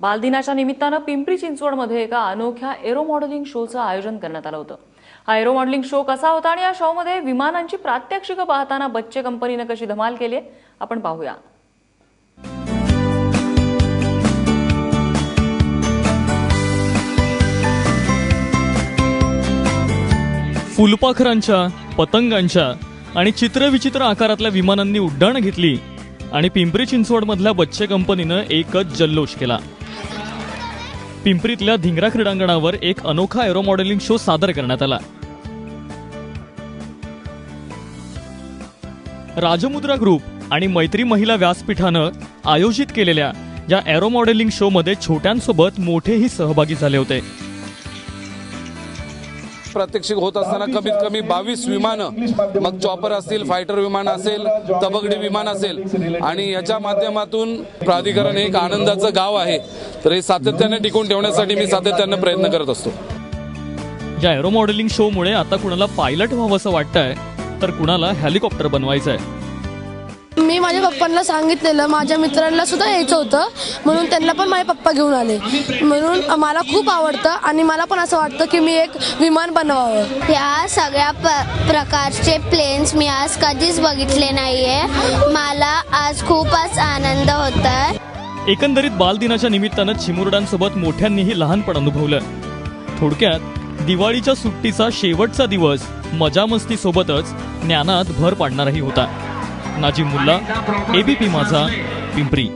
बालदिनाच्या निमित्तानं पिंपरी चिंचवडमध्ये एका अनोख्या एरो मॉडेलिंग शोचं आयोजन करण्यात आलं होतं. हा एरो मॉडेलिंग शो कसा होता आणि या शोमध्ये विमानांची प्रात्यक्षिकं पाहताना बच्चे कंपनीनं कशी धमाल केली आहे, आपण पाहूया. फुलपाखरांच्या पतंगांच्या आणि चित्रविचित्र आकारातल्या विमानांनी उड्डाणं घेतली आणि पिंपरी चिंचवडमधल्या बच्चे कंपनीनं एकच जल्लोष केला. पिंपरीतल्या धिंगरा क्रीडांगणावर एक अनोखा एरो मॉडेलिंग शो सादर करण्यात आला. राजमुद्रा ग्रुप आणि मैत्री महिला व्यासपीठानं आयोजित केलेल्या या एरो मॉडेलिंग शो मध्ये छोट्यांसोबत मोठेही सहभागी झाले होते. प्रात्यक्षिक होत असताना कमीत कमी बावीस विमानं मग चॉपर असतील फायटर विमान असेल तबगडी विमान असेल. आणि याच्या माध्यमातून प्राधिकरण हे एक आनंदाचं गाव आहे. तर हे सातत्याने टिकून ठेवण्यासाठी मी सातत्याने प्रयत्न करत असतो. या एरो मॉडेलिंग शो मुळे आता कुणाला पायलट व्हावं असं वाटतंय तर कुणाला हेलिकॉप्टर बनवायचंय. मी माझ्या पप्पांना सांगितलेलं माझ्या मित्रांना सुद्धा यायचं होतं म्हणून त्यांना पण माझे पप्पा घेऊन आले. म्हणून मला खूप आवडतं आणि मला पण असं वाटतं की मी एक विमान बनवावं. या सगळ्या प प्रकारचे प्लेन्स मी आज कधीच बघितले नाहीये. मला आज खूपच आनंद होत आहे एकंदरीत बालदिनाच्या निमित्तानं चिमुरड्यांसोबत मोठ्यांनीही लहानपण अनुभवलं. थोडक्यात दिवाळीच्या सुट्टीचा शेवटचा दिवस मजा मस्ती सोबतच ज्ञानात भर पाडणाराही होता. नाजीम मुल्ला एबीपी माझा पिंपरी.